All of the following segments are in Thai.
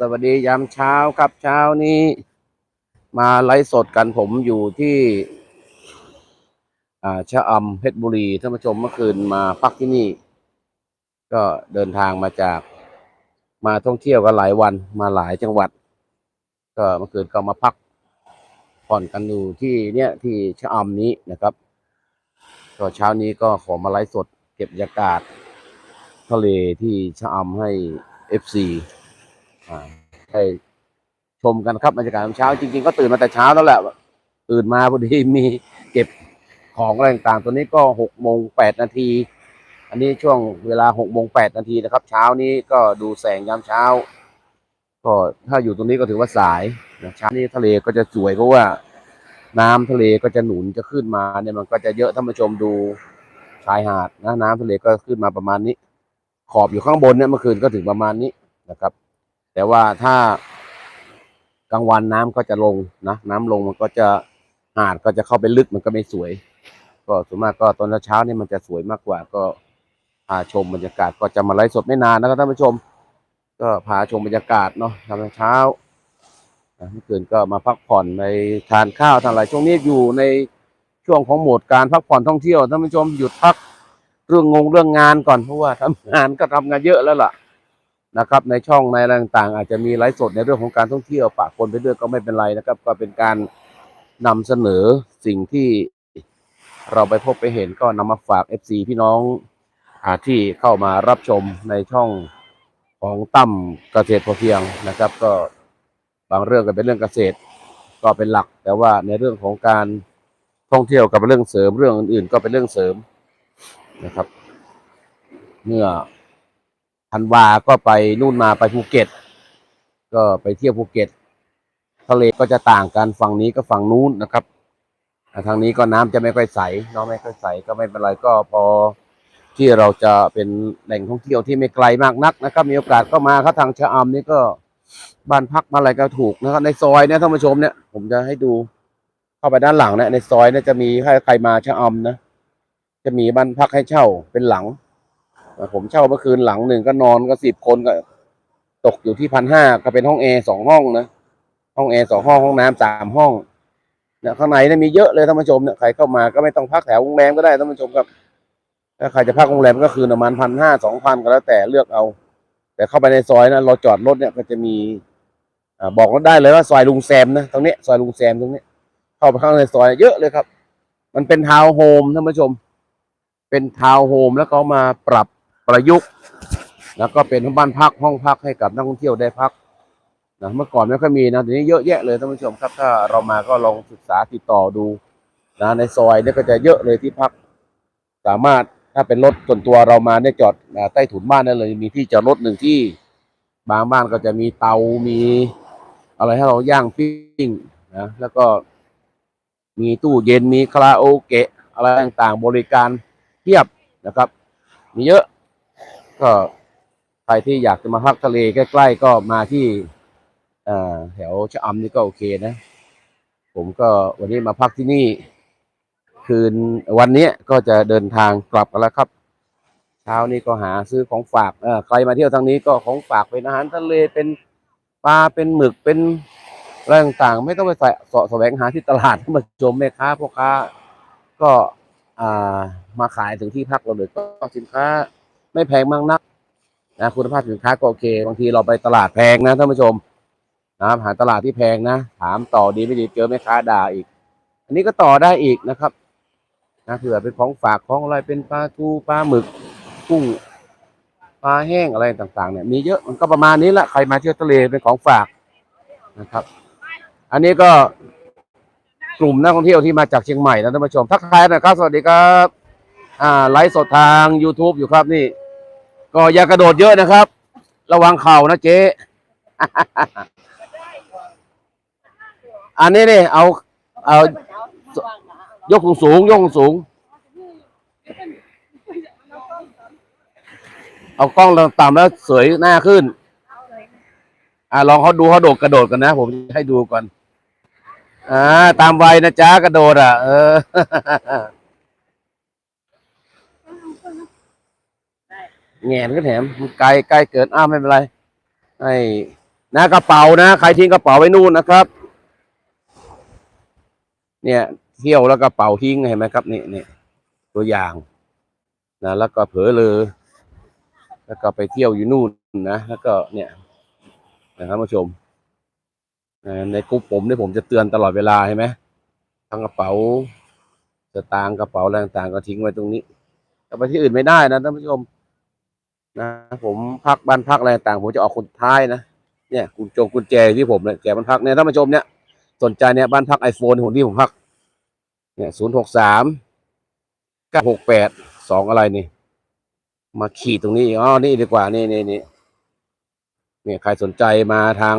สวัสดียามเช้าครับเช้านี้ มาไลฟ์สดกันผมอยู่ที่อ่าชะอำเพชรบุรีท่านผู้ชมเมื่อคืนมาพักที่นี่ ก็เดินทางมาจาก มาท่องเที่ยวกันหลายวันมาหลายจังหวัด ก็เมื่อคืนก็มาพักผ่อนกันอยู่ที่เนี่ยที่ชะอำนี้นะครับก็เช้านี้ก็ขอมาไลฟ์สดเก็บบรรยากาศ ทะเลที่ชะอำให้เอฟซีอ่า ให้ชมกันครับบรรยากาศยามเช้า จริง ๆ ก็ตื่นมาแต่เช้าแล้วแหละตื่นมาพอดีมีเก็บของอะไรต่างๆตัวนี้ก็หกโมงแปดนาที อันนี้ช่วงเวลาหกโมงแปดนาทีนะครับ เช้านี้ก็ดูแสงยามเช้า ก็ถ้าอยู่ตรงนี้ก็ถือว่าสายนะเช้านี้ทะเลก็จะสวยเพราะว่าน้ำทะเลก็จะหนุนจะขึ้นมาเนี่ยมันก็จะเยอะท่านผู้ชมดูชายหาดนะน้ำทะเลก็ขึ้นมาประมาณนี้ ขอบอยู่ข้างบนเนี่ยเมื่อคืนก็ถึงประมาณนี้นะครับ แต่ว่าถ้ากลางวันน้ำก็จะลงนะน้ำลงมันก็จะหาดก็จะเข้าไปลึกมันก็ไม่สวย ก็ส่วนมากก็ตอนเช้าเนี่ยมันจะสวยมากกว่า ก็พาชมบรรยากาศก็จะมาไลฟ์สดไม่นานนะครับท่านผู้ชม ก็พาชมบรรยากาศเนาะทำเช้าเมื่อคืนก็มาพักผ่อนในทานข้าวทานอะไรช่วงนี้อยู่ในช่วงของโหมดการพักผ่อนท่องเที่ยวท่านผู้ชมหยุดพักเรื่องงงเรื่องงานก่อนเพราะว่าทำงานก็ทำงานเยอะแล้วล่ะ นะครับ ในช่องในอะไรต่างๆ อาจจะมีไลฟ์สดในเรื่องของการท่องเที่ยวปะปนไปด้วยก็ไม่เป็นไรนะครับ ก็เป็นการนำเสนอสิ่งที่เราไปพบไปเห็นก็นำมาฝาก FC พี่น้องอที่เข้ามารับชมในช่องของตั้มเกษตรพอเพียงนะครับ ก็บางเรื่องก็เป็นเรื่องเกษตร ก็เป็นหลัก แต่ว่าในเรื่องของการท่องเที่ยวกับเรื่องเสริมเรื่องอื่น ๆ ก็เป็นเรื่องเสริมนะครับ เมื่อ ธันวาก็ไปนู่นมาไปภูเก็ต ก็ไปเที่ยวภูเก็ต ทะเลก็จะต่างกันฝั่งนี้ก็ฝั่งนู้นนะครับทางนี้ก็น้ำจะไม่ค่อยใสเน้องไม่ค่อยใสก็ไม่เป็นไรก็พอที่เราจะเป็นแหล่งท่องเที่ยวที่ไม่ไกลมากนักนะครับ มีโอกาสก็มาครับทางชะอำนี่ก็บ้านพักมาอะไรก็ถูกนะครับ ในซอยเนี่ยท่านผู้ชมเนี่ย ผมจะให้ดูเข้าไปด้านหลังเนี่ยในซอยเนี่ยจะมีให้ใครมาชะอำนะจะมีบ้านพักให้เช่าเป็นหลัง ผมเช่าเมื่อคืนหลังหนึ่งก็นอนก็สิบคนก็ ตกอยู่ที่พันห้าก็เป็นห้องแอร์สองห้องนะห้องแอร์สองห้องห้องน้ำสามห้องเนี่ยข้างในเนี่ยมีเยอะเลยท่านผู้ชมเนี่ยใครเข้ามาก็ไม่ต้องพักแถวโรงแรมก็ได้ท่านผู้ชมครับถ้าใครจะพักโรงแรมก็คือประมาณพันห้าสองพันก็แล้วแต่เลือกเอา แต่เข้าไปในซอยนะเราจอดรถเนี่ยก็จะมีอ่าบอกรถได้เลยว่าซอยลุงแซมนะตรงเนี้ยซอยลุงแซมตรงเนี้ยเข้าไปข้างในซอยเยอะเลยครับ มันเป็นทาวน์โฮมท่านผู้ชม เป็นทาวน์โฮมแล้วเขามาปรับ ประยุกต์แล้วก็เป็นบ้านพักห้องพักให้กับนักท่องเที่ยวได้พักนะเมื่อก่อนไม่ค่อยมีนะทีนี้เยอะแยะเลยท่านผู้ชมครับ ถ้าเรามาก็ลองศึกษาติดต่อดูนะในซอยเนี่ยก็จะเยอะเลยที่พัก สามารถถ้าเป็นรถส่วนตัวเรามาเนี่ยจอดใต้ถุนบ้านได้เลย มีที่จอดรถหนึ่งที่ บางบ้านก็จะมีเตามีอะไรให้เราย่างปิ้งนะแล้วก็ มีตู้เย็นมีคาราโอเกะ อะไรต่างๆ บริการเทียบนะครับ มีเยอะ ก็ใครที่อยากจะมาพักทะเลใกล้ๆก็มาที่แถวชะอำนี่ก็โอเคนะ ผมก็วันนี้มาพักที่นี่ คืนวันนี้ก็จะเดินทางกลับกันแล้วครับ เช้านี้ก็หาซื้อของฝากใครมาเที่ยวทางนี้ก็ของฝากเป็นอาหารทะเลเป็นปลาเป็นหมึกเป็นอะไรต่างๆ ไม่ต้องไปใส่เสาะแสวงหาที่ตลาดมาชมแม่ค้าพ่อค้าก็มาขายถึงที่พักเราเลยก็สินค้า ไม่แพงมากนักนะคุณภาพสินค้าก็โอเค บางทีเราไปตลาดแพงนะท่านผู้ชมนะครับหาตลาดที่แพงนะ ถามต่อดีไม่ดีเจอแม่ค้าด่าอีก อันนี้ก็ต่อได้อีกนะครับนะเผื่อเป็นของฝากของอะไรเป็นปลาทูปลาหมึกกุ้งปลาแห้งอะไรต่างๆเนี่ยมีเยอะมันก็ประมาณนี้แหละใครมาเที่ยวทะเลเป็นของฝากนะครับ อันนี้ก็กลุ่มนักท่องเที่ยวที่มาจากเชียงใหม่นะท่านผู้ชมทักทายนะครับ สวัสดีครับ อ่าไลฟ์สดทาง YouTube อยู่ครับนี่ ก็อย่ากระโดดเยอะนะครับ ระวังเข่านะเจ๊ อันนี้นี่เอา เอายกสูงสูงๆยกสูง เอากล้องต่ำแล้วสวยหน้าขึ้น อ่าลองเขาดูเขาโดดกระโดดกันนะ ผมให้ดูก่อน อ่า ตามวัยนะจ๊ะกระโดดอะ เออ แงนก็แถมมันไกลไกลเกินอ้าวไม่เป็นไรให้นะกระเป๋านะใครทิ้งกระเป๋าไว้นู่นนะครับ เนี่ยเที่ยวแล้วกระเป๋าทิ้งเห็นไหมครับนี่นี่ตัวอย่างนะแล้วก็เผลอเลยแล้วก็ไปเที่ยวอยู่นู่นนะแล้วก็เนี่ยนะครับผู้ชมในกลุ่มผมเนี่ยผมจะเตือนตลอดเวลาใช่ไหมทั้งกระเป๋าสตางค์กระเป๋าอะไรต่างๆก็ทิ้งไว้ตรงนี้แต่ไปที่อื่นไม่ได้นะท่านผู้ชม นะผมพักบ้านพักอะไรต่างผมจะออกคนท้ายนะเนี่ยกุญจงกุญแจที่ผมเนี่ยแจบ้านพักเนี่ยท่านผู้ชมเนี่ยสนใจเนี่ยบ้านพักไอโฟนของที่ผมพักเนี่ยศูนย์หกสามเก้าหกแปดสองอะไรนี่ มาขีดตรงนี้อ๋อนี่ดีกว่านี่นี่นี่เนี่ยใครสนใจมาทาง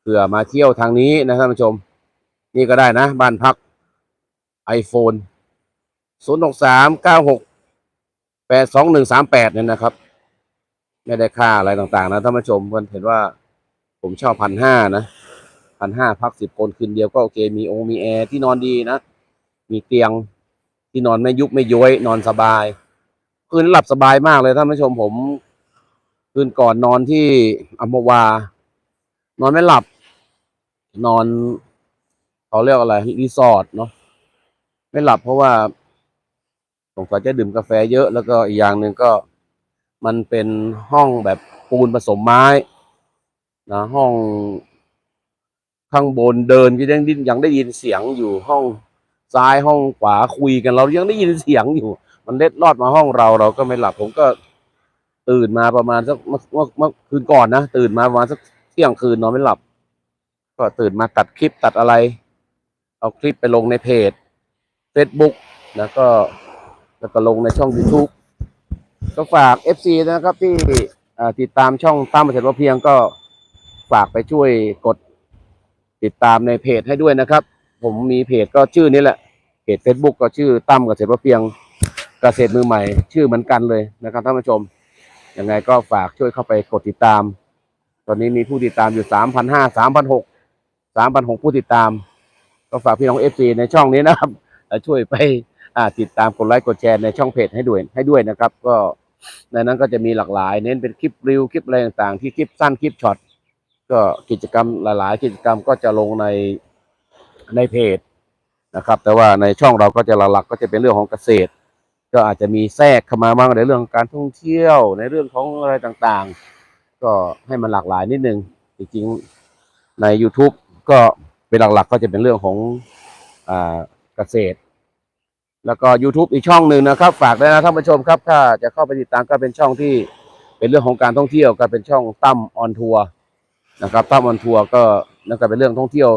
เผื่อมาเที่ยวทางนี้นะท่านผู้ชม นี่ก็ได้นะ บ้านพัก iPhone ศูนย์หกสามเก้าหกแปดสองหนึ่งสามแปดเนี่ยนะครับ ไม่ได้ค่าอะไรต่างๆนะท่านผู้ชมเพื่อนเห็นว่า ผมเช่าพันห้านะพันห้าพักสิบคนคืนเดียวก็โอเคมีองค์มีแอร์ที่นอนดีนะมีเตียงที่นอนไม่ยุบไม่ย้อยนอนสบาย คืนหลับสบายมากเลยท่านผู้ชมผมคืนก่อนนอนที่อัมพวา นอนไม่หลับ นอนเขาเรียกอะไรรีสอร์ทเนาะไม่หลับเพราะว่าสงสัยจะดื่มกาแฟเยอะแล้วก็อีกอย่างหนึ่งก็ มันเป็นห้องแบบปูนผสมไม้นะห้องข้างบนเดินก็ยังได้ยังได้ยินเสียงอยู่ห้องซ้ายห้องขวาคุยกันเรายังได้ยินเสียงอยู่ มันเล็ดลอดมาห้องเราเราก็ไม่หลับผมก็ตื่นมาประมาณสักเมื่อเมื่อเมื่อคืนก่อนนะตื่นมาประมาณสักเที่ยงคืนนอนไม่หลับ ก็ตื่นมาตัดคลิปตัดอะไร เอาคลิปไปลงในเพจ Facebook แล้วก็แล้วก็ลงในช่อง YouTube ก็ฝาก FC นะครับที่ติดตามช่องตั้มเกษตรพอเพียงก็ฝากไปช่วยกดติดตามในเพจให้ด้วยนะครับ ผมมีเพจก็ชื่อนี้แหละเพจ Facebook ก็ชื่อตั้มเกษตรพอเพียงเกษตรมือใหม่ ชื่อเหมือนกันเลยนะครับท่านผู้ชมยังไงก็ฝากช่วยเข้าไปกดติดตาม ตอนนี้มีผู้ติดตามอยู่สามพันห้าสามพันหกสามพันหกผู้ติดตาม ก็ฝากพี่น้องเอฟซีในช่องนี้นะครับช่วยไป ติดตามกดไลค์กดแชร์ในช่องเพจให้ด้วยให้ด้วยนะครับ ก็ในนั้นก็จะมีหลากหลาย เน้นเป็นคลิปรีวคลิปอะไรต่างๆ ที่คลิปสั้นคลิปช็อตก็กิจกรรมหลาย ๆ กิจกรรมก็จะลงในในเพจนะครับ แต่ว่าในช่องเราก็จะหลักๆก็จะเป็นเรื่องของเกษตร ก็อาจจะมีแทรกเข้ามาบ้างในเรื่องของการท่องเที่ยวในเรื่องของอะไรต่างๆ ก็ให้มันหลากหลายนิดนึงจริงๆใน YouTube ก็เป็นหลักๆ ก็จะเป็นเรื่องของอ่าเกษตร แล้วก็ YouTube อีกช่องหนึ่งนะครับ ฝากด้วยนะท่านผู้ชมครับถ้าจะเข้าไปติดตามก็เป็นช่องที่เป็นเรื่องของการท่องเที่ยวก็เป็นช่องตั้มออนทัวร์นะครับตั้มออนทัวร์ก็นั่นก็เป็นเรื่องท่องเที่ยว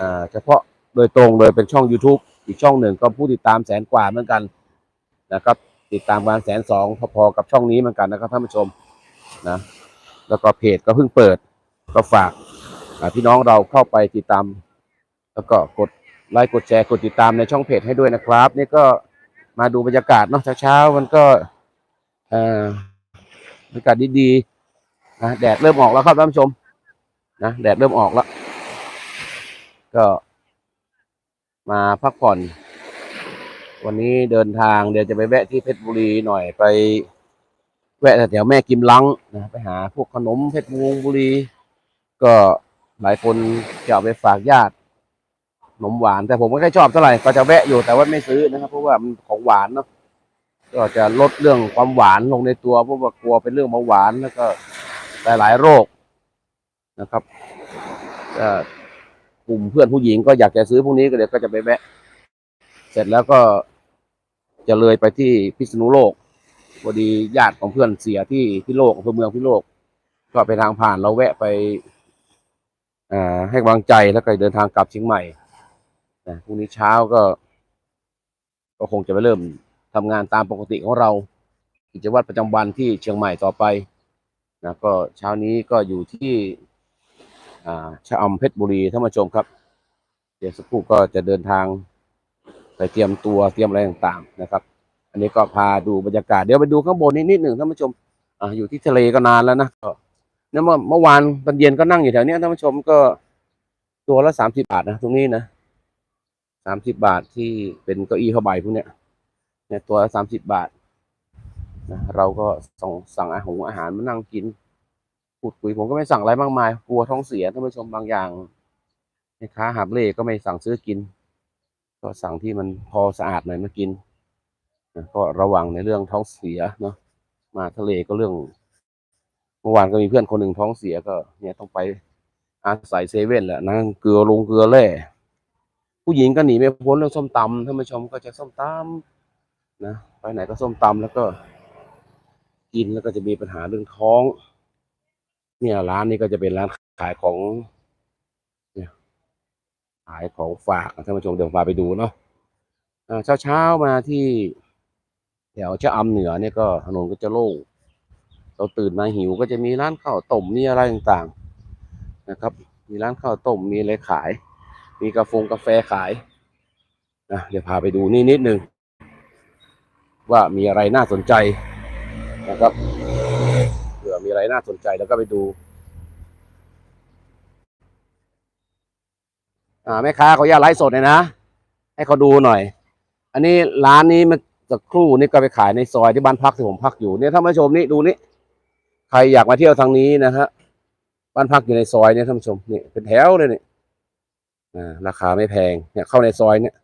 อ่าเฉพาะโดยตรงเลยเป็นช่อง YouTube อีกช่องหนึ่งก็ผู้ติดตามแสนกว่าเหมือนกันนะครับ ติดตามประมาณแสนสองพอๆกับช่องนี้เหมือนกันนะครับท่านผู้ชมนะแล้วก็เพจก็เพิ่งเปิดก็ฝากพี่น้องเราเข้าไปติดตาม แล้วก็กด ไลค์กดแชร์กดติดตามในช่องเพจให้ด้วยนะครับ นี่ก็มาดูบรรยากาศเนาะเช้าๆมันก็บรรยากาศดีๆนะแดดเริ่มออกแล้วครับท่านผู้ชมนะแดดเริ่มออกแล้ว ก็มาพักผ่อน วันนี้เดินทางเดี๋ยวจะไปแวะที่เพชรบุรีหน่อยไป แวะแถวแม่กิมลังนะไปหาพวกขนมเพชรบุรี ก็หลายคนจะเอาไปฝากญาติ นมหวาน แต่ผมไม่ค่อยชอบเท่าไหร่ก็จะแวะอยู่แต่ว่าไม่ซื้อนะครับเพราะว่ามันของหวานเนาะก็จะลดเรื่องความหวานลงในตัวเพราะว่ากลัวเป็นเรื่องเบาหวานแล้วก็หลายๆโรคนะครับกลุ่มเพื่อนผู้หญิงก็อยากจะซื้อพวกนี้ก็เดี๋ยวก็จะไปแวะ เสร็จแล้วก็จะเลยไปที่พิษณุโลกพอดีญาติของเพื่อนเสียที่พิโลกอำเภอเมืองพิโลก ก็ไปทางผ่านเราแวะไปอ่าให้กำลังใจแล้วก็เดินทางกลับเชียงใหม่ นะพรุ่งนี้เช้าก็ ก็คงจะไปเริ่มทำงานตามปกติของเรากิจวัตรประจำวันที่เชียงใหม่ต่อไปนะก็เช้านี้ก็อยู่ที่อ่าชะอำเพชรบุรีท่านผู้ชมครับ เดี๋ยวสักครู่ก็จะเดินทางไปเตรียมตัวเตรียมอะไรต่างๆนะครับ อันนี้ก็พาดูบรรยากาศเดี๋ยวไปดูข้างบนนิดนิดหนึ่งท่านผู้ชมอ่าอยู่ที่ทะเลก็นานแล้วนะก็เนี่ยเมื่อเมื่อวานตอนเย็นก็นั่งอยู่แถวเนี้ยท่านผู้ชมก็ตัวละสามสิบาทนะตรงนี้นะ สามสิบบาทที่เป็นเก้าอี้ผ้าใบพวกเนี้ยเนี่ยตัวละสามสิบบาทนะเราก็ส่งสั่งอาหารอาหารมานั่งกินพูดคุยผมก็ไม่สั่งอะไรมากมาย กลัวท้องเสียท่านผู้ชมบางอย่างแม่ค้าหาบเล่ก็ไม่สั่งซื้อกิน ก็สั่งที่มันพอสะอาดหน่อยมากินนะก็ระวังในเรื่องท้องเสียเนาะมาทะเลก็เรื่อง เมื่อวานก็มีเพื่อนคนหนึ่งท้องเสียก็ เนี่ยต้องไปอาศัยเซเว่นแหละนะเกลือลงเกลือแร่ ผู้หญิงก็หนีไม่พ้นเรื่องส้มตำท่านผู้ชมก็จะส้มตำนะไปไหนก็ส้มตำแล้วก็ กินแล้วก็จะมีปัญหาเรื่องท้อง เนี่ยร้านนี้ก็จะเป็นร้านขายของ เนี่ยขายของฝากท่านผู้ชมเดี๋ยวพาไปดูเนาะเช้าเช้ามาที่แถวชะอำเหนือเนี่ยก็ถนนก็จะโล่งเราตื่นมาหิวก็จะมีร้านข้าวต้มมีอะไรต่างๆ นะครับ มีร้านข้าวต้มมีอะไรขาย มีกาแฟกาแฟขายนะเดี๋ยวพาไปดูนี่นิดนึง ว่ามีอะไรน่าสนใจนะครับเผื่อมีอะไรน่าสนใจแล้วก็ไปดูอ่าแม่ค้าเขาอยากไลฟ์สดเลยนะ ให้เขาดูหน่อย อันนี้ร้านนี้มันสักครู่นี่ก็ไปขายในซอยที่บ้านพักที่ผมพักอยู่เนี่ยท่านผู้ชมนี่ดูนี่ใครอยากมาเที่ยวทางนี้นะฮะบ้านพักอยู่ในซอยเนี่ยท่านผู้ชมนี่เป็นแถวเลยนี่อ่า ราคาไม่แพงเนี่ยเข้าในซอยเนี่ย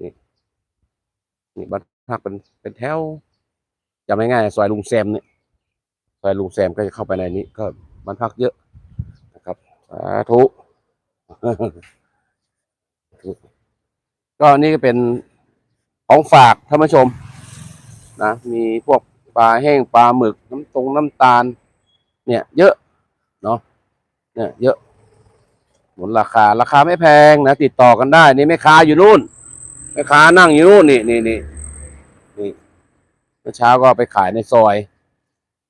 นี่นี่บ้านพักเป็นเป็นแถวจำไม่ง่ายๆซอยลุงแซมเนี่ยซอยลุงแซมก็จะเข้าไปในนี้ ก็บ้านพักเยอะนะครับสาธุก็นี่ก็เป็นของฝากท่านผู้ชม นะ มีพวกปลาแห้งปลาหมึกน้ำตรงน้ำตาล เนี่ย เยอะ เนาะเนี่ย เยอะ หมดราคา ราคาไม่แพงนะ ติดต่อกันได้ นี่แม่ค้าอยู่นู่นแม่ค้านั่งอยู่นู่นนี่นี่นี่นี่เมื่อเช้าก็ไปขายในซอย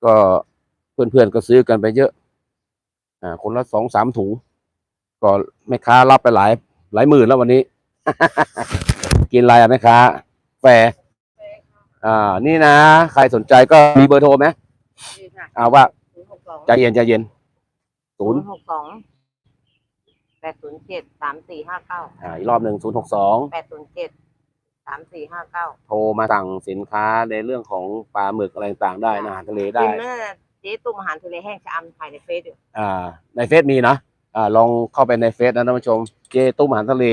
ก็เพื่อนๆก็ซื้อกันไปเยอะ อ่า คนละสองสามถุง ก็แม่ค้ารับไปหลาย หลายหมื่นแล้ววันนี้ กินอะไรอะแม่ค้าแฟร์อ่า นี่นะ ใครสนใจก็มีเบอร์โทรไหมนี่ค่ะอ่าว่าศูนย์หกสองใจเย็นใจเย็นศูนย์หกสอง แปดศูนย์เจ็ดสามสี่ห้าเก้าอ่าอีกรอบหนึ่งศูนย์หกสองแปดศูนย์เจ็ดสามสี่ห้าเก้าโทรมาสั่งสินค้าในเรื่องของปลาหมึกอะไรต่างๆได้นะอาหารทะเลได้กินเมื่อเจ๊ตุ้มอาหารทะเลแห้งชะอำขายในเฟซอยู่อ่า ในเฟซมีนะอ่าลองเข้าไปในเฟซนะท่านผู้ชม เจตุ้มอาหารทะเล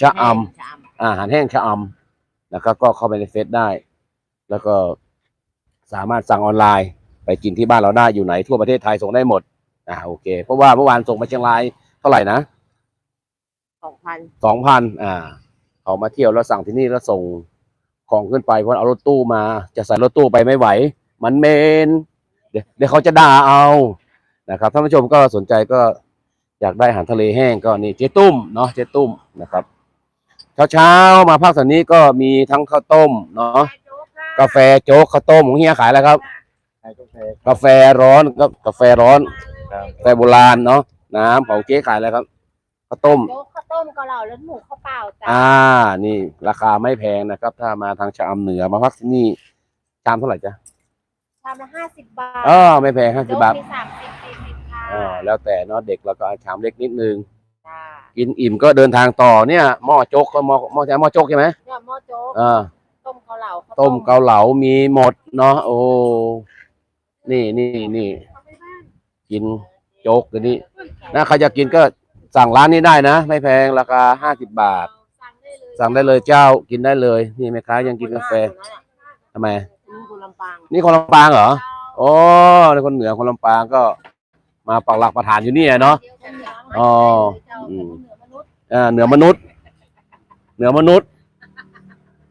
ชะอำ ชะออาหารแห้งชะอำนะครับก็เข้าไปในเฟซได้ แล้วก็สามารถสั่งออนไลน์ ไปกินที่บ้านเราได้อยู่ไหนทั่วประเทศไทยส่งได้หมดอ่าโอเค เพราะว่าเมื่อวานส่งมาเชียงรายเท่าไหร่นะำ สองพันสองพันอ่าเขามาเที่ยวแล้วสั่งที่นี่แล้วส่งของขึ้นไปเพราะเอารถตู้มา จะใส่รถตู้ไปไม่ไหว มันเมน เดี๋ยวเดี๋ยวเขาจะด่าเอานะครับท่านผู้ชมก็สนใจก็อยากได้อาหารทะเลแห้งก็นี่เจ๊ตุ้มเนาะเจ๊ตุ้มนะครับเช้าเช้าๆมาภาคส่วนนี้ก็มีทั้งข้าวต้มเนาะกาแฟโจ๊กข้าวต้มของเฮียขายอะไรครับขายกาแฟกาแฟร้อนก็กาแฟร้อนครับกาแฟโบราณเนาะน้ำของเจ๊ขายอะไรครับข้าวต้มโจ๊กข้าว ต้มเกาเหลาแล้วหมูข้าวเปล่าจ้ะอ่า นี่ราคาไม่แพงนะครับ ถ้ามาทางชะอำเหนือมาพักที่นี่ชามเท่าไหร่จ๊ะชามละห้าสิบบาทอ๋อไม่แพงห้าสิโจ๊บบาทกมีสามสิบสี่สิบค่ะอ่าแล้วแต่เนาะเด็กเราก็เอาชามเล็กนิดนึงจ้ากินอิ่มก็เดินทางต่อเนี่ยหม้อโจ๊กก็หม้อหม้อใช่หม้อโจ๊กใช่ไหมเนี่ยหม้อโจ๊กอ่าต้มเกาเหลาข้าวต้มเกาเหลามีหมดเนาะโอ้นี่นี่นี่กินโจ๊กตัวนี้นะใครจะกินก็ สั่งร้านนี้ได้นะ ไม่แพงราคาห้าสิบบาท สั่งได้เลยสั่งได้เลยเจ้ากินได้เลย นี่แม่ค้ายังกินกาแฟทำไม นี่คุณลำปางนี่คนลำปางเหรอโอ้นี่คนเหนือคนลำปางก็มาปักหลักประฐานอยู่นี่เนาะอ๋ออืมอ่าเหนือมนุษย์ เหนือมนุษย์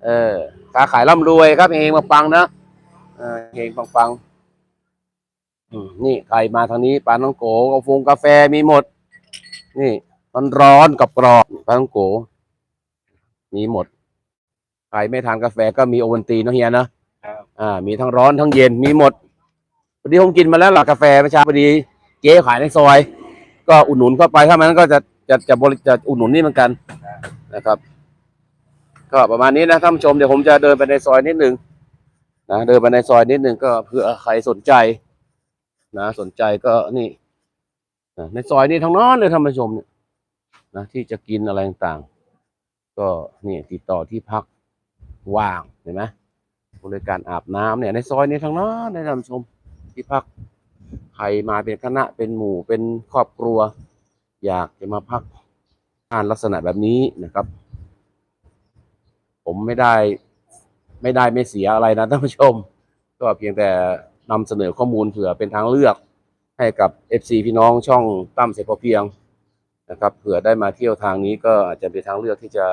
เออค้าขายร่ำรวยครับเฮงปังปังๆนะเออเฮงปังปังๆอืมนี่ใครมาทางนี้ปลาน้องโกกาแฟกาแฟมีหมด นี่ร้อนร้อนๆกับกรอบปลาน้องโกมีหมด ใครไม่ทานกาแฟก็มีโอวัลตีนเนอะเฮียนะครับอ่า มีทั้งร้อนทั้งเย็นมีหมดพอดีผมกินมาแล้วหลักกาแฟเมื่อเช้าพอดีเจ๊ขายในซอย ก็อุดหนุนเข้าไปถ้ามันก็จะจะจะบริจะอุดหนุนนี่เหมือนกันนะครับ ก็ประมาณนี้นะท่านผู้ชมเดี๋ยวผมจะเดินไปในซอยนิดหนึ่งนะเดินไปในซอยนิดหนึ่งก็เผื่อใครสนใจ นะสนใจก็นี่นะ ในซอยนี้ทั้งนั้นเลยท่านผู้ชมเนี่ยนะที่จะกินอะไรต่างๆ ก็นี่ติดต่อที่พักว่างเห็นไหมบริการอาบน้ำเนี่ยในซอยนี้ทั้งนั้นเลยท่านผู้ชมที่พักใครมาเป็นคณะเป็นหมู่เป็นครอบครัว อยากจะมาพักทานลักษณะแบบนี้นะครับ ผมไม่ได้ไม่ได้ไม่เสียอะไรนะท่านผู้ชม ก็เพียงแต่นำเสนอข้อมูลเผื่อเป็นทางเลือก ให้กับ FC พี่น้องช่องตั้มเสร็จพอเพียงนะครับเผื่อได้มาเที่ยวทางนี้ก็อาจจะเป็นทางเลือกที่จะ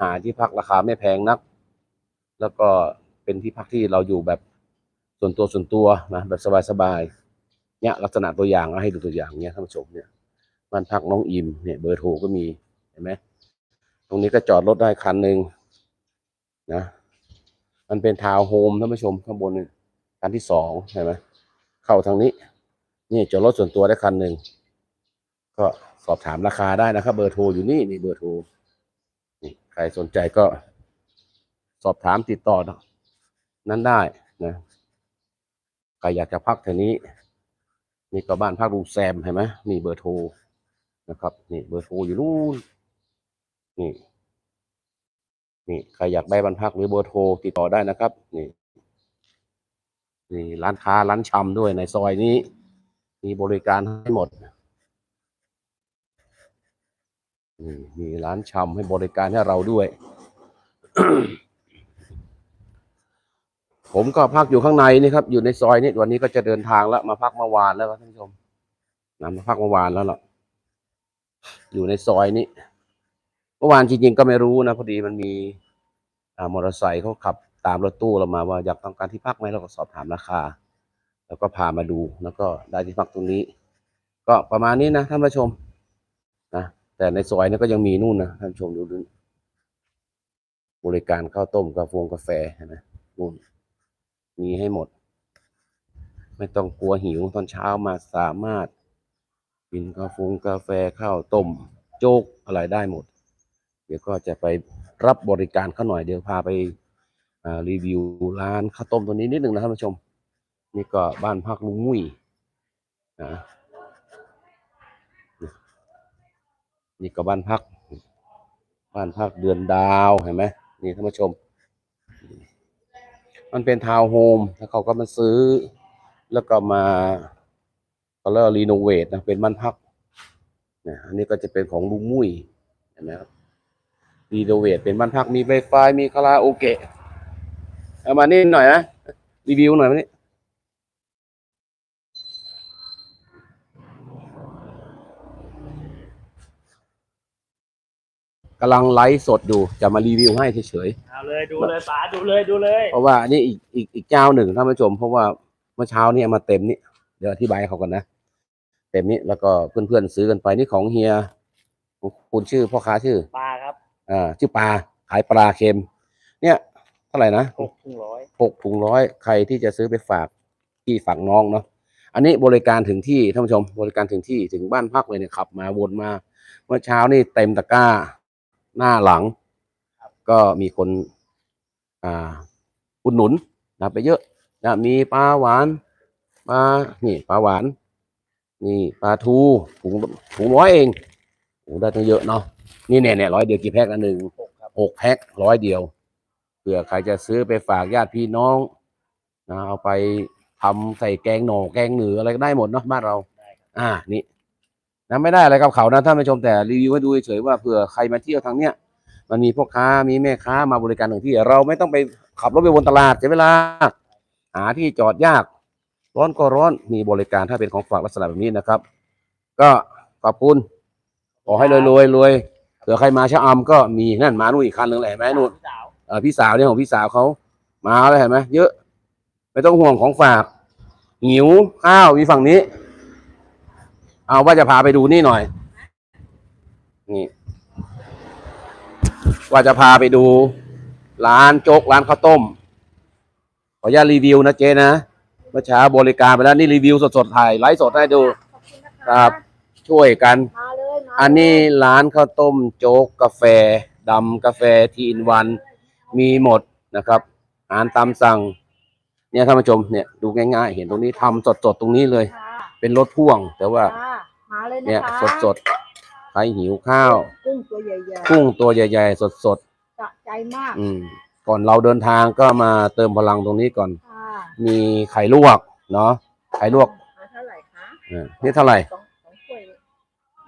หาที่พักราคาไม่แพงนัก แล้วก็เป็นที่พักที่เราอยู่แบบส่วนตัวส่วนตัวนะแบบสบายๆเนี่ยลักษณะตัวอย่างเอาให้ดูตัวอย่างเนี่ยท่านผู้ชมเนี่ยบ้านพักน้องอิมเนี่ยเบอร์โทรก็มีเห็นไหมตรงนี้ก็จอดรถได้คันหนึ่งนะ มันเป็นทาวน์โฮมท่านผู้ชมข้างบนนี่คันที่สองเห็นไหมเข้าทางนี้ นี่จอดรถส่วนตัวได้คันหนึ่งก็สอบถามราคาได้นะครับ เบอร์โทรอยู่นี่นี่เบอร์โทรนี่ใครสนใจก็ สอบถามติดต่อนั้นได้นะใครอยากจะพักแถวนี้ นี่ก็บ้านพักลุงแซมเห็นไหมนี่เบอร์โทรนะครับ นี่เบอร์โทรอยู่นู่นนี่ นี่ใครอยากได้บ้านพักหรือเบอร์โทรติดต่อได้นะครับ นี่นี่ร้านค้าร้านชำด้วยในซอยนี้ มีบริการให้หมดนี่มีร้านชำให้บริการให้เราด้วย ผมก็พักอยู่ข้างในนี่ครับ อยู่ในซอยนี้วันนี้ก็จะเดินทางแล้ว มาพักเมื่อวานแล้วครับท่านผู้ชมนะมาพักเมื่อวานแล้วล่ะ อยู่ในซอยนี้เมื่อวานจริงๆก็ไม่รู้นะพอดีมันมีอมอเตอร์ไซค์เขาขับตามรถตู้เรามาว่าอยากต้องการที่พักไหมเราก็สอบถามราคา แล้วก็พามาดูแล้วก็ได้ที่พักตรงนี้ ก็ประมาณนี้นะท่านผู้ชมนะแต่ในซอยนี้ก็ยังมีนู่นนะท่านผู้ชมดูดูบริการข้าวต้มกาแฟกาแฟนไหมนู่นมีให้หมด ไม่ต้องกลัวหิวตอนเช้ามาสามารถกินกาแฟกาแฟข้าวต้ม โจ๊กอะไรได้หมด เดี๋ยวก็จะไปรับบริการเขาหน่อยเดี๋ยวพาไปรีวิวร้านข้าวต้มตัวนี้นิดหนึ่งนะท่านผู้ชม นี่ก็บ้านพักลุงมุ้ยนะนี่ก็บ้านพัก บ้านพักเดือนดาวเห็นไหมนี่ท่านผู้ชม มันเป็นทาวน์โฮมแล้วเขาก็มาซื้อ แล้วก็มาเขาเรียกรีโนเวทนะเป็นบ้านพักนี่ยอันนี้ก็จะเป็นของลุงมุ้ยเห็นไหมครับรีโนเวทเป็นบ้านพักมีไวไฟมีคาราโอเกะเอามานี่หน่อยนะรีวิวหน่อยมานี่ กำลังไลฟ์สดอยู่จะมารีวิวให้เฉยเอาเลยดูเลยป๋าดูเลยดูเลยๆเพราะว่าอันนี้อีกอีกอีกเจ้าหนึ่งท่านผู้ชม เพราะว่าเมื่อเช้านี้เอามาเต็มนี่เดี๋ยวอธิบายให้เขากันนะ เต็มนี้แล้วก็เพื่อนๆซื้อกันไปนี่ของเฮียคุณชื่อพ่อค้าชื่อ ปลาครับอ่าชื่อปลาขายปลาเค็ม เนี่ยเท่าไหร่นะหกถุงร้อยหกถุงร้อยใครที่จะซื้อไปฝากพี่ฝากน้องเนาะอันนี้บริการถึงที่ท่านผู้ชม บริการถึงที่ถึงบ้านพักเลยเนี่ยขับมาวนมา เมื่อเช้านี่เต็มตะกร้า หน้าหลัง ก็มีคนอ่าอุดหนุนนะไปเยอะนะมีปลาหวานปลานี่ปลาหวาน นี่ปลาทูถุงถุงร้อยเองโอ้ได้ตั้งเยอะเนาะนี่เนี่ยเนี่ยร้อยเดียวกี่แพ็คอันหนึ่งหกครับหกแพ็คร้อยเดียวเผื่อใครจะซื้อไปฝากญาติพี่น้องนะเอาไปทำใส่แกงหน่อแกงเหนืออะไรก็ได้หมดเนาะบ้านเราได้ครับอ่านี่ นะไม่ได้อะไรกับเขานะท่านผู้ชมแต่รีวิวให้ดูเฉยๆว่าเผื่อใครมาเที่ยวทางเนี้ยมันมีพ่อค้ามีแม่ค้ามาบริการถึงที่ เราไม่ต้องไปขับรถไปวนตลาดเสียเวลา หาที่จอดยาก ร้อนก็ร้อนมีบริการถ้าเป็นของฝากลักษณะแบบนี้นะครับ ก็ขอบคุณขอให้รวยรวยรวยเผื่อใครมาชะอำก็มีนั่นมานู่นอีกคันหนึ่งแหละเห็นไหมนู่นพี่สาวเออพี่สาวเนี่ยของพี่สาวเขามาแล้วเห็นไหมเยอะ ไม่ต้องห่วงของฝากหิวข้าวมีฝั่งนี้ เอาว่าจะพาไปดูนี่หน่อย นี่ ว่าจะพาไปดู ร้านโจ๊กร้านข้าวต้ม ขออนุญาตรีวิวนะเจ๊นะเมื่อเช้าบริการไปแล้วนี่รีวิวสดๆถ่ายไลฟ์สดให้ดูขอบคุณนะครับช่วยกัน อันนี้ร้านข้าวต้มโจ๊กกาแฟดำกาแฟทีอินวันมีหมดนะครับอาหารตามสั่ง เนี่ยท่านผู้ชมเนี่ยดูง่ายๆ เห็นตรงนี้ทำสดๆตรงนี้เลย เป็นรถพ่วง แต่ว่าค่ะมาเลยนะคะเนี่ยสดๆใครหิวข้าวกุ้งตัวใหญ่กุ้งตัวใหญ่ๆสดๆสะใจมากๆอืม ก่อนเราเดินทางก็มาเติมพลังตรงนี้ก่อน ค่ะมีไข่ลวกเนาะไข่ลวกหาทะอ่านี่เท่าไหร่สองสองถ้วย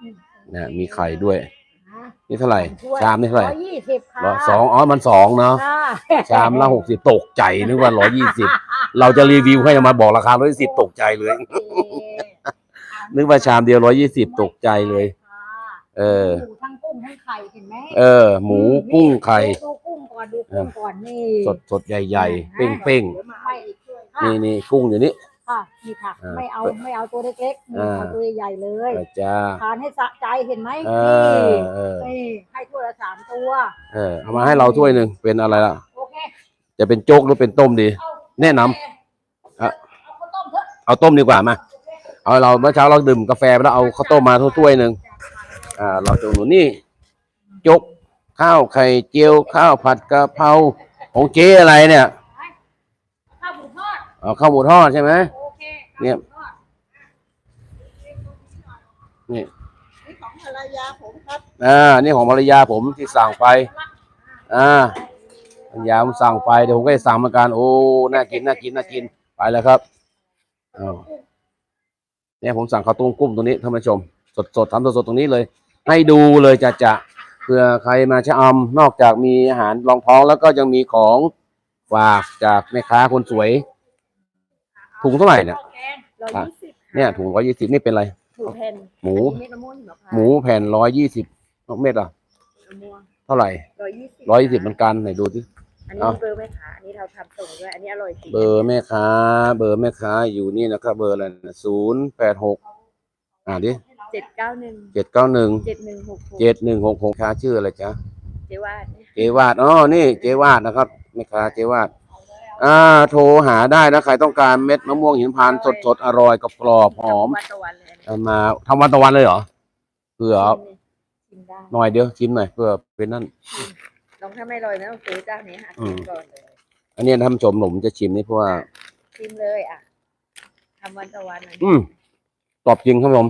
อืมนะมีไข่ด้วย นะนี่เท่าไหร่ถ้วยชามนี่เท่าไหร่ร้อยยี่สิบค่ะร้อยสองอ๋อมันสองเนาะค่ะ ชามละหกสิบตกใจนึกว่าร้อยยี่สิบเราจะรีวิวให้มาบอกราคาร้อยสิบตกใจเลยนึกว่าชามเดียวร้อยยี่สิบตกใจเลยเออ หมูทั้งกุ้งทั้งไข่เห็นไหมเออ หมูกุ้งไข่ ดูกุ้งก่อนดูกุ้งก่อนนี่สดสดใหญ่ๆ เป้งเป้งไม่ค่ะๆนี่นี่กุ้งอยู่นี่ ค่ะนี่ค่ะอ่าไม่เอาไม่เอาตัวเล็กๆนี่อ่า เอาตัวใหญ่ๆเลยอาจ้าทานให้สะใจเห็นไหมเอนี่อเออนี่ให้ถ้วยละสามตัว เออเอามาให้เราถ้วยหนึ่งเป็นอะไรล่ะ โอเคจะเป็นโจ๊กหรือเป็นต้มดี เอาแนะนำ เอาอะเอาข้าวต้มเถอะเอาต้มดีกว่ามาเอาเราเมื่อเช้าเราดื่มกาแฟไปแล้วเอาข้าวต้มมาถ้วยหนึ่งอ่า เราจะหนูนี่โจ๊กข้าวไข่เจียวข้าวผัดกะเพราของเจ๊อะไรเนี่ยข้าวหมูทอดเอาข้าวหมูทอดใช่ไหมโอ เคเนี่ยข้าวหมูทอดนี่นี่ของภรรยาผมครับอ่านี่ของภรรยาผมที่สั่งไป อ่าภรรยาผมสั่งไปเดี๋ยวผมก็จะสั่งเหมือนกันโอ้น่ากินน่ากินน่ากินไปแล้วครับอ้าวเนี่ยผมสั่งข้าวต้มกุ้งตรงนี้ท่านผู้ชม สดสดๆทำสดสดๆตรงนี้เลย ให้ดูเลยจะจะเผื่อใครมาชะอำนอกจากมีอาหารรองท้องแล้วก็ยังมีของฝากจากแม่ค้าคนสวยถุงเท่าไหร่เนี่ยข้าวแกง ร้อยยี่สิบเนี่ยถุงร้อยยี่สิบนี่เป็นอะไรถูกแผ่นหมูเม็ดมะม่วงหิมพานต์หมูแผ่นร้อยยี่สิบเม็ดอะ มะม่วงเท่าไหร่ร้อยยี่สิบร้อยยี่สิบเหมือนกันไหนดูสิ อันนี้เอ้าเบอร์แม่ค้าอันนี้เราทำส่งด้วย อันนี้อร่อยจริงเบอร์แม่ค้า เบอร์แม่ค้าอยู่นี่นะครับ เบอร์อะไรศูนย์แปดหกอ่าดิเจ็ดเก้าหนึ่งเจ็ดเก้าหนึ่งเจ็ดหนึ่งหกหกเจ็ดหนึ่งหกหกค้าชื่ออะไรจ๊ะ เจวาดเนี่ยเจวาดอ๋อนี่เจวาดนะครับแม่ค้าเจวาด อ่าโทรหาได้นะใครต้องการเม็ดมะม่วงหิมพานต์สดสดๆอร่อยกับกรอบหอม วันตะวันเลยอันนี้เอามาทำวันต่อวันเลยเหรอเผื่อเอาชิมได้หน่อยเดียวชิมหน่อยเพื่อเป็นนั่น ลองถ้าไม่อร่อยไม่ต้องซื้อเจ้านี้ค่ะอืชิมมก่อนเลยอันนี้ท่านผู้ชมผมจะชิมนี่เพราะว่า ชิมเลยอะทำวันตะวันอันนี้อืมกรอบจริงครับผม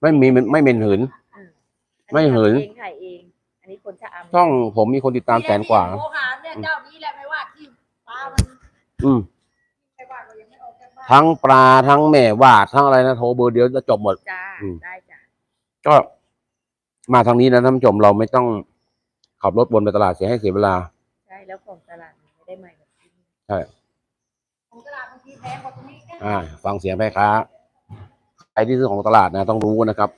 ไม่มีไม่เหม็นหืนอันไม่นี้เหินทำเองขายเอง อันนี้คนชะอำช่องผมมีคนติดตามแสนกว่าโทรหาเนี่ยเจ้านี้แหละไม่ว่าที่ปลามัน อืมไม่ว่าเรายังไม่ออกจากบ้านทั้งปลาทั้งแม่วาดทั้งอะไรนะโทรเบอร์เดียวจะจบหมด จ้าอืม ได้จ้าก็ มาทางนี้นะท่านผู้ชมเราไม่ต้องขับรถวนไปตลาดเสียให้เสียเวลา ใช่แล้วของตลาดมันไม่ได้ใหม่แบบที่นี่ของตลาดบางทีแพงกว่าตรงนี้นะอ่า ฟังเสียงแม่ค้าใครที่ซื้อของตลาดนะ ต้องรู้นะครับ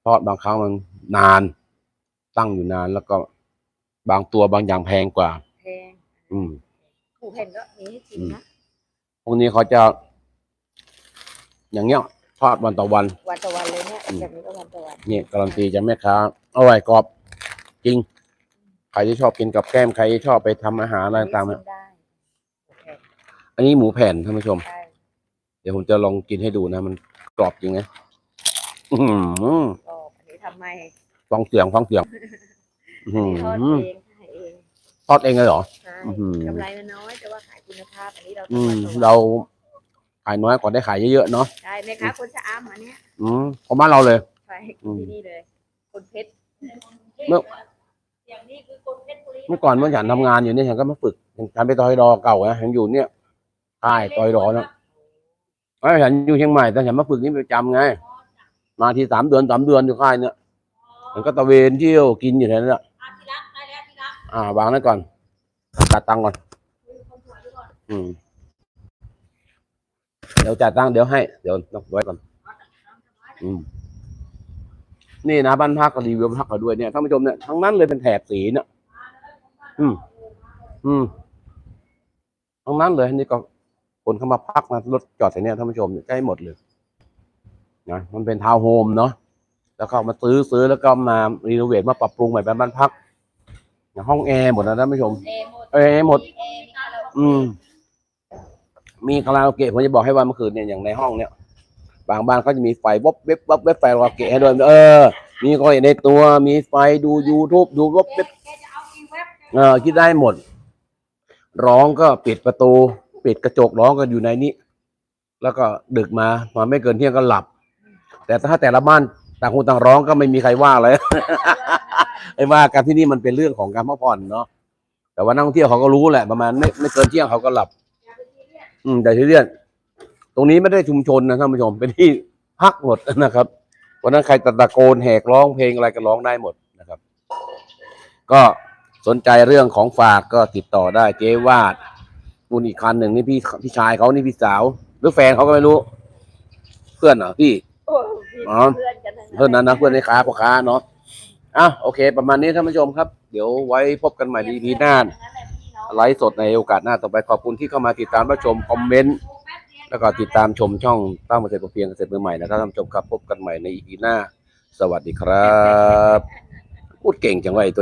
เพราะบางครั้งมันนาน ตั้งอยู่นานแล้วก็บางตัวบางอย่างแพงกว่า แพงอืม ผูแผ่นก็มีให้ชิมนะพวกนี้เขาจะ อย่างเงี้ยทอดวันต่อวัน วันตะวันเลยเนี่ยอืมแบบนี้ก็วันตะวันเนี่ยการันตีจากแม่ค้าอร่อยกรอบจริง ใครที่ชอบกินกับแก้มใครที่ชอบไปทำอาหารอะไรต่างๆชิเนี่ยมได้โอเคอันนี้หมูแผ่นท่านผู้ชมได้เดี๋ยวผมจะลองกินให้ดูนะ มันกรอบจริงนะอื้อหือก็อันนี้ทำไมฟังเสียงฟังเสียง อื้อหืทอดอเองขายเอง ทอดเองเลยเหรอ ใช่อื้อหือ กำไรมันน้อยแต่ว่าขายคุณภาพอันนี้เราอืทำมวันตะวันเราขายน้อยกว่าได้ขายเยอะๆเนาะใช่แม่ค้าคนชะอำอันเนี้ยอืมของบ้านเราเลยใช่อืม ที่นี่เลย คนเพชรเมื่อ อย่างนี้คือคนเพชรบุรีเมื่อก่อนเมื่อฉันทำงานอยู่เนี่ยฉันก็มาฝึกฉันไปตอยดอเก่านะฉันอยู่เนี่ยค่ายตอยดอเนาะไอ้ยฉันอยู่เชียงใหม่แต่ฉันมาฝึกนี่ประจำไง มาทีสามเดือนสามเดือนอยู่ค่ายเนี่ย มันก็ตะเวนเที่ยวกินอยู่แถวนั้นแหละ อ่าวางนั่นก่อนจัดตังค์ก่อนคนสวยด้วยก่อน อืมเดี๋ยวจ่ายตังเดี๋ยวให้ เดี๋ยวต้องไว้ก่อน อืม นี่นะบ้านพักก็รีวิวบ้านพักเขาด้วยเนี่ยท่านผู้ชมเนี่ยทั้งนั้นเลยเป็นแถบสีเนี่ยอืม อืมทั้งนั้นเลยนี่ก็คนเข้ามาพักนะรถจอดแถวเนี้ยท่านผู้ชมเนี่ยใกล้หมดเลยนะมันเป็นทาวน์โฮมเนาะแล้วก็มาซื้อซื้อแล้วก็มารีโนเวทมาปรับปรุงใหม่เป็นบ้านพัก อย่างห้องแอร์หมดนะท่านผู้ชม เอหมดแอร์หมด เอมีคาราโอเกะอืม มีคาราโอเกะผมจะบอกให้ว่าเมื่อคืนเนี่ยอย่างในห้องเนี่ย บางบ้านเขาจะมีไฟวบเว็บวบเว็บไฟคาราโอเกะให้ด้วยเออ มีก็ในตัวมีไฟดู YouTube ดูวบเว็บ แกจะเอากี่เว็บเออคิดได้หมด ร้องก็ปิดประตู ปิดกระจกร้องกันอยู่ในนี้ แล้วก็ดึกมามาไม่เกินเที่ยงก็หลับ แต่ถ้าแต่ละบ้านต่างคนต่างร้องก็ไม่มีใครว่าเลย ไอ้ว่าการที่นี่มันเป็นเรื่องของการพักผ่อนเนาะแต่ว่านักท่องเที่ยวเขาก็รู้แหละประมาณไม่ไม่เกินเที่ยงเขาก็หลับอย่าไปซีเรียสอืมแต่ที่เรียนตรงนี้ไม่ได้ชุมชนนะท่านผู้ชมเป็นที่พักหมดนะครับวันนั้นใครตะโกนแหกร้องเพลงอะไรก็ร้องได้หมดนะครับ ก็สนใจเรื่องของฝากก็ติดต่อได้เจ๊วาดบุญอีกคันหนึ่งนี่พี่พี่ชายเขานี่พี่สาว หรือแฟนเขาก็ไม่รู้ เพื่อนเหรอพี่โอ้พี่อ๋อเพื่อนกันทั้งเพื่อนนั้นนะเพื่อนในค้าพ่อค้าเนาะ อะโอเค ประมาณนี้ท่านผู้ชมครับ เดี๋ยวไว้พบกันใหม่ดีพีหน้าไลฟ์สดในโอกาสหน้าต่อไปขอบคุณที่เข้ามาติดตามรับชมคอมเมนต์แล้วก็ติดตามชมช่องตั้งเกษตรพอเพียงเกษตรมือใหม่นะครับท่านผู้ชมครับพบกันใหม่ในอีพีหน้า สวัสดีครับ พูดเก่งจังวะไอ้ตัว